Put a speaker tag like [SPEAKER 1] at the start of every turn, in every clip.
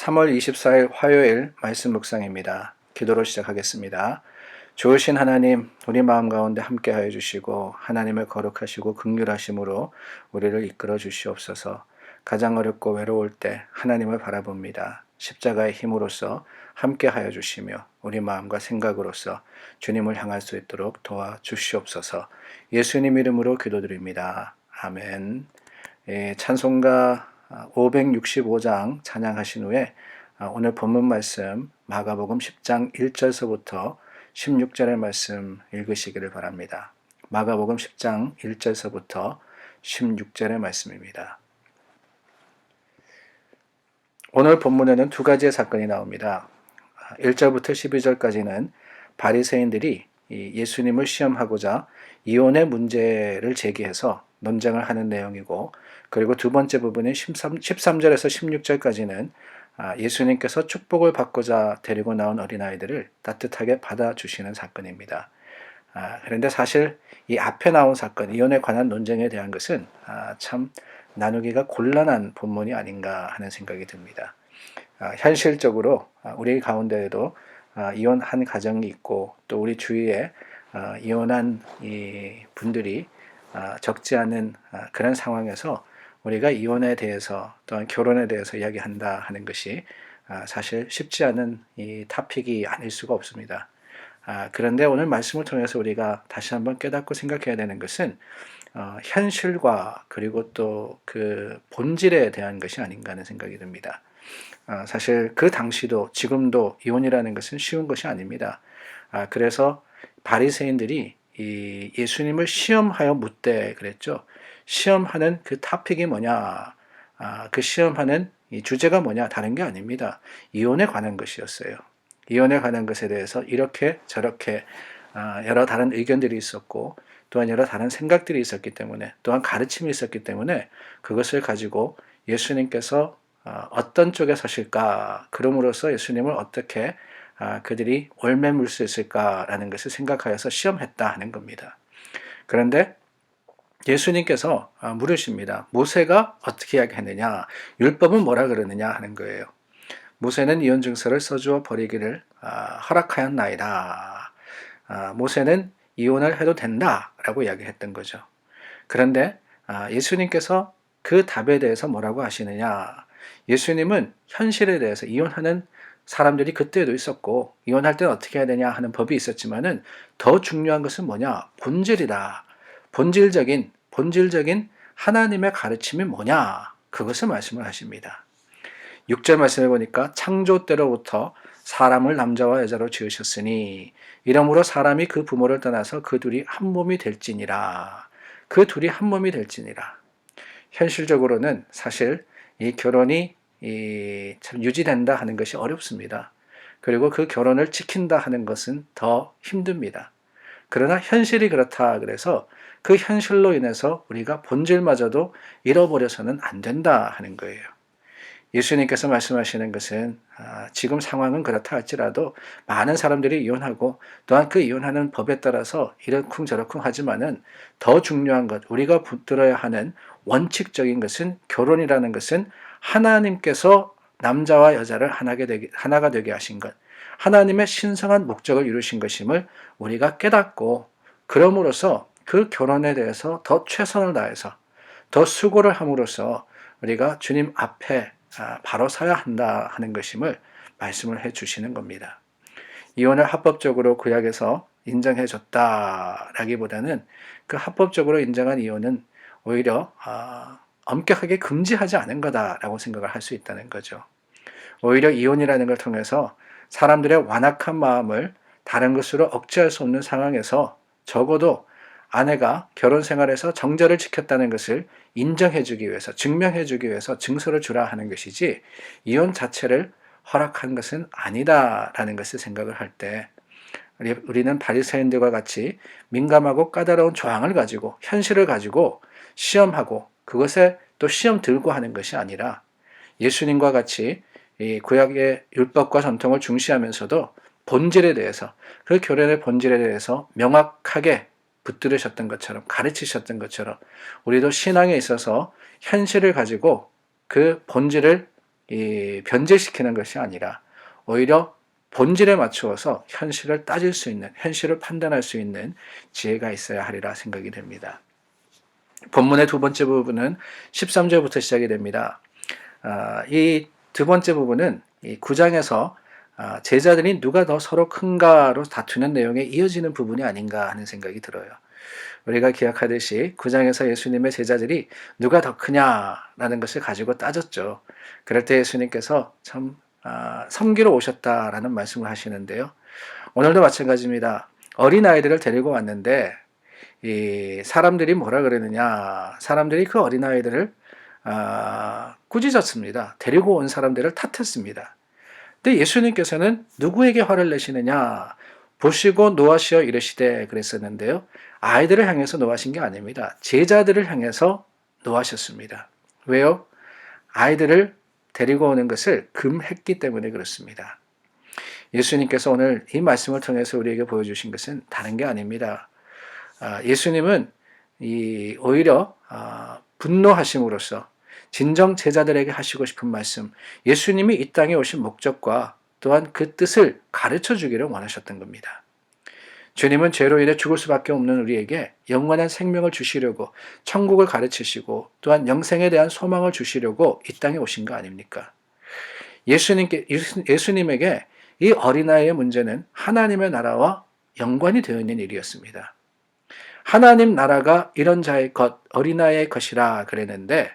[SPEAKER 1] 3월 24일 화요일 말씀 묵상입니다. 기도로 시작하겠습니다. 좋으신 하나님, 우리 마음 가운데 함께 하여 주시고 하나님을 거룩하시고 긍휼하심으로 우리를 이끌어 주시옵소서. 가장 어렵고 외로울 때 하나님을 바라봅니다. 십자가의 힘으로써 함께 하여 주시며 우리 마음과 생각으로서 주님을 향할 수 있도록 도와 주시옵소서. 예수님 이름으로 기도드립니다. 아멘. 예, 찬송가 565장 찬양하신 후에 아, 오늘 본문 말씀 마가복음 10장 1절서부터 16절의 말씀 읽으시기를 바랍니다. 마가복음 10장 1절서부터 16절의 말씀입니다. 오늘 본문에는 두 가지의 사건이 나옵니다. 1절부터 12절까지는 바리새인들이 예수님을 시험하고자 이혼의 문제를 제기해서 논쟁을 하는 내용이고 그리고 두 번째 부분인 13, 13절에서 16절까지는 예수님께서 축복을 받고자 데리고 나온 어린아이들을 따뜻하게 받아주시는 사건입니다. 아, 그런데 사실 이 앞에 나온 사건, 이혼에 관한 논쟁에 대한 것은 아, 참 나누기가 곤란한 본문이 아닌가 하는 생각이 듭니다. 아, 현실적으로 아, 우리 가운데에도 아, 이혼한 가정이 있고 또 우리 주위에 아, 이혼한 이 분들이 아, 적지 않은 아, 그런 상황에서 우리가 이혼에 대해서 또한 결혼에 대해서 이야기한다 하는 것이 아, 사실 쉽지 않은 이 타픽이 아닐 수가 없습니다. 아, 그런데 오늘 말씀을 통해서 우리가 다시 한번 깨닫고 생각해야 되는 것은 어, 현실과 그리고 또 그 본질에 대한 것이 아닌가 하는 생각이 듭니다. 아, 사실 그 당시도 지금도 이혼이라는 것은 쉬운 것이 아닙니다. 그래서 바리새인들이 이 예수님을 시험하여 묻되 그랬죠. 시험하는 그 타픽이 뭐냐? 아, 그 시험하는 이 주제가 뭐냐? 다른 게 아닙니다. 이혼에 관한 것이었어요. 이혼에 관한 것에 대해서 이렇게 저렇게 아, 여러 다른 의견들이 있었고 또한 여러 다른 생각들이 있었기 때문에 또한 가르침이 있었기 때문에 그것을 가지고 예수님께서 아, 어떤 쪽에 서실까? 그럼으로써 예수님을 어떻게 아, 그들이 올매 물 수 있을까라는 것을 생각하여서 시험했다 하는 겁니다. 그런데 예수님께서 아, 물으십니다. 모세가 어떻게 이야기했느냐? 율법은 뭐라 그러느냐 하는 거예요. 모세는 이혼 증서를 써주어 버리기를 아, 허락하였나이다. 아, 모세는 이혼을 해도 된다라고 이야기했던 거죠. 그런데 예수님께서 그 답에 대해서 뭐라고 하시느냐? 예수님은 현실에 대해서 이혼하는 사람들이 그때도 있었고 이혼할 때는 어떻게 해야 되냐 하는 법이 있었지만은 더 중요한 것은 뭐냐? 본질이다. 본질적인 본질적인 하나님의 가르침이 뭐냐? 그것을 말씀을 하십니다. 6절 말씀해 보니까 창조 때로부터 사람을 남자와 여자로 지으셨으니 이러므로 사람이 그 부모를 떠나서 그 둘이 한 몸이 될지니라. 그 둘이 한 몸이 될지니라. 현실적으로는 사실 이 결혼이 이 참 유지된다 하는 것이 어렵습니다. 그리고 그 결혼을 지킨다 하는 것은 더 힘듭니다. 그러나 현실이 그렇다 그래서 그 현실로 인해서 우리가 본질마저도 잃어버려서는 안 된다 하는 거예요. 예수님께서 말씀하시는 것은 아, 지금 상황은 그렇다 할지라도 많은 사람들이 이혼하고 또한 그 이혼하는 법에 따라서 이러쿵 저러쿵 하지만은 더 중요한 것 우리가 붙들어야 하는 원칙적인 것은 결혼이라는 것은 하나님께서 남자와 여자를 하나게 되게, 하나가 되게 하신 것 하나님의 신성한 목적을 이루신 것임을 우리가 깨닫고 그럼으로써 그 결혼에 대해서 더 최선을 다해서 더 수고를 함으로써 우리가 주님 앞에 아, 바로 서야 한다 하는 것임을 말씀을 해 주시는 겁니다. 이혼을 합법적으로 구약에서 인정해 줬다라기보다는 그 합법적으로 인정한 이혼은 오히려 아, 엄격하게 금지하지 않은 거다라고 생각을 할 수 있다는 거죠. 오히려 이혼이라는 걸 통해서 사람들의 완악한 마음을 다른 것으로 억제할 수 없는 상황에서 적어도 아내가 결혼 생활에서 정절을 지켰다는 것을 인정해주기 위해서, 증명해주기 위해서 증서를 주라 하는 것이지, 이혼 자체를 허락한 것은 아니다라는 것을 생각을 할 때, 우리는 바리새인들과 같이 민감하고 까다로운 조항을 가지고 현실을 가지고 시험하고 그것에 또 시험 들고 하는 것이 아니라 예수님과 같이 이 구약의 율법과 전통을 중시하면서도 본질에 대해서 그 결혼의 본질에 대해서 명확하게 붙들으셨던 것처럼 가르치셨던 것처럼 우리도 신앙에 있어서 현실을 가지고 그 본질을 이 변제시키는 것이 아니라 오히려 본질에 맞추어서 현실을 따질 수 있는, 현실을 판단할 수 있는 지혜가 있어야 하리라 생각이 됩니다. 본문의 두 번째 부분은 13절부터 시작이 됩니다. 아, 이두 번째 부분은 이 9장에서 아, 제자들이 누가 더 서로 큰가로 다투는 내용에 이어지는 부분이 아닌가 하는 생각이 들어요. 우리가 기억하듯이 9장에서 예수님의 제자들이 누가 더 크냐라는 것을 가지고 따졌죠. 그럴 때 예수님께서 참 아, 섬기러 오셨다라는 말씀을 하시는데요. 오늘도 마찬가지입니다. 어린 아이들을 데리고 왔는데 이 사람들이 뭐라 그러느냐? 사람들이 그 어린 아이들을 아, 꾸짖었습니다. 데리고 온 사람들을 탓했습니다. 근데 예수님께서는 누구에게 화를 내시느냐? 보시고 노하시어 이르시되 그랬었는데요. 아이들을 향해서 노하신 게 아닙니다. 제자들을 향해서 노하셨습니다. 왜요? 아이들을 데리고 오는 것을 금했기 때문에 그렇습니다. 예수님께서 오늘 이 말씀을 통해서 우리에게 보여주신 것은 다른 게 아닙니다. 아, 예수님은 이 오히려 아, 분노하심으로써 진정 제자들에게 하시고 싶은 말씀, 예수님이 이 땅에 오신 목적과 또한 그 뜻을 가르쳐 주기를 원하셨던 겁니다. 주님은 죄로 인해 죽을 수밖에 없는 우리에게 영원한 생명을 주시려고 천국을 가르치시고 또한 영생에 대한 소망을 주시려고 이 땅에 오신 거 아닙니까? 예수님께, 예수님에게 이 어린아이의 문제는 하나님의 나라와 연관이 되어 있는 일이었습니다. 하나님 나라가 이런 자의 것, 어린아이의 것이라 그랬는데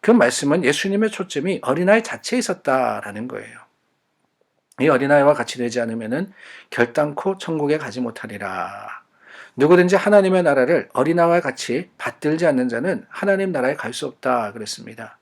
[SPEAKER 1] 그 말씀은 예수님의 초점이 어린아이 자체에 있었다라는 거예요. 이 어린아이와 같이 되지 않으면 결단코 천국에 가지 못하리라. 누구든지 하나님의 나라를 어린아이와 같이 받들지 않는 자는 하나님 나라에 갈 수 없다 그랬습니다.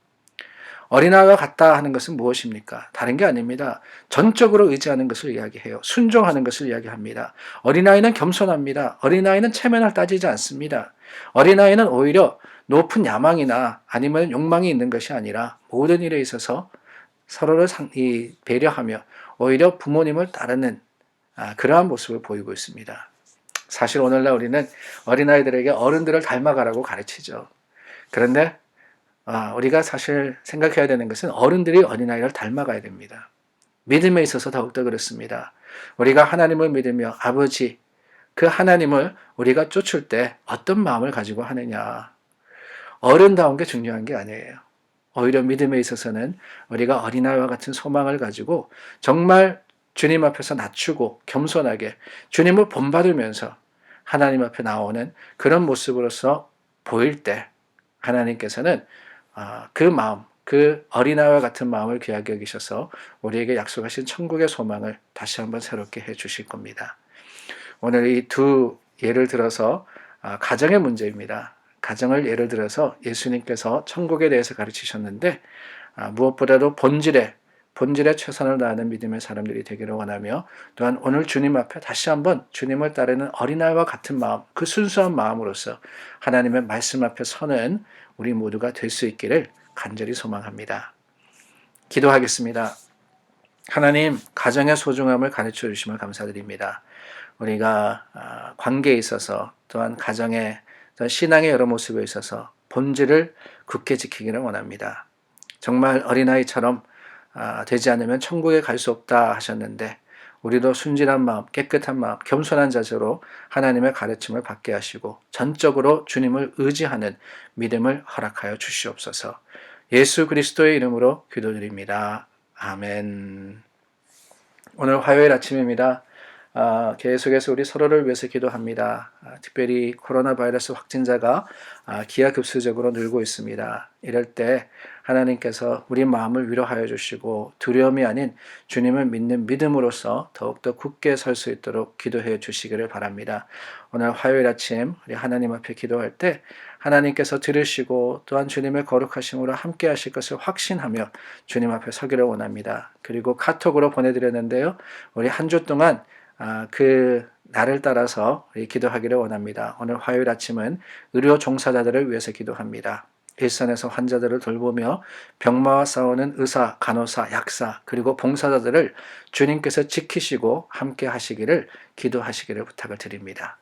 [SPEAKER 1] 어린아이와 같다 하는 것은 무엇입니까? 다른 게 아닙니다. 전적으로 의지하는 것을 이야기해요. 순종하는 것을 이야기합니다. 어린아이는 겸손합니다. 어린아이는 체면을 따지지 않습니다. 어린아이는 오히려 높은 야망이나 아니면 욕망이 있는 것이 아니라 모든 일에 있어서 서로를 배려하며 오히려 부모님을 따르는 아, 그러한 모습을 보이고 있습니다. 사실 오늘날 우리는 어린아이들에게 어른들을 닮아가라고 가르치죠. 그런데 아, 우리가 사실 생각해야 되는 것은 어른들이 어린아이를 닮아가야 됩니다. 믿음에 있어서 더욱더 그렇습니다. 우리가 하나님을 믿으며 아버지, 그 하나님을 우리가 쫓을 때 어떤 마음을 가지고 하느냐. 어른다운 게 중요한 게 아니에요. 오히려 믿음에 있어서는 우리가 어린아이와 같은 소망을 가지고 정말 주님 앞에서 낮추고 겸손하게 주님을 본받으면서 하나님 앞에 나오는 그런 모습으로서 보일 때 하나님께서는 아, 그 마음, 그 어린아이와 같은 마음을 귀하게 여기셔서 우리에게 약속하신 천국의 소망을 다시 한번 새롭게 해 주실 겁니다. 오늘 이 두 예를 들어서 아, 가정의 문제입니다. 가정을 예를 들어서 예수님께서 천국에 대해서 가르치셨는데 아, 무엇보다도 본질에 본질에 최선을 다하는 믿음의 사람들이 되기를 원하며 또한 오늘 주님 앞에 다시 한번 주님을 따르는 어린아이와 같은 마음, 그 순수한 마음으로서 하나님의 말씀 앞에 서는 우리 모두가 될 수 있기를 간절히 소망합니다. 기도하겠습니다. 하나님, 가정의 소중함을 가르쳐 주심을 감사드립니다. 우리가 아, 관계에 있어서 또한 가정의 신앙의 여러 모습에 있어서 본질을 굳게 지키기를 원합니다. 정말 어린아이처럼 아, 되지 않으면 천국에 갈 수 없다 하셨는데 우리도 순진한 마음, 깨끗한 마음, 겸손한 자세로 하나님의 가르침을 받게 하시고 전적으로 주님을 의지하는 믿음을 허락하여 주시옵소서. 예수 그리스도의 이름으로 기도드립니다. 아멘. 오늘 화요일 아침입니다. 아, 계속해서 우리 서로를 위해서 기도합니다. 아, 특별히 코로나 바이러스 확진자가 아, 기하급수적으로 늘고 있습니다. 이럴 때 하나님께서 우리 마음을 위로하여 주시고 두려움이 아닌 주님을 믿는 믿음으로써 더욱더 굳게 설 수 있도록 기도해 주시기를 바랍니다. 오늘 화요일 아침 우리 하나님 앞에 기도할 때 하나님께서 들으시고 또한 주님의 거룩하심으로 함께 하실 것을 확신하며 주님 앞에 서기를 원합니다. 그리고 카톡으로 보내드렸는데요. 우리 한 주 동안 아, 그 날을 따라서 기도하기를 원합니다. 오늘 화요일 아침은 의료 종사자들을 위해서 기도합니다. 일선에서 환자들을 돌보며 병마와 싸우는 의사, 간호사, 약사, 그리고 봉사자들을 주님께서 지키시고 함께 하시기를 기도하시기를 부탁을 드립니다.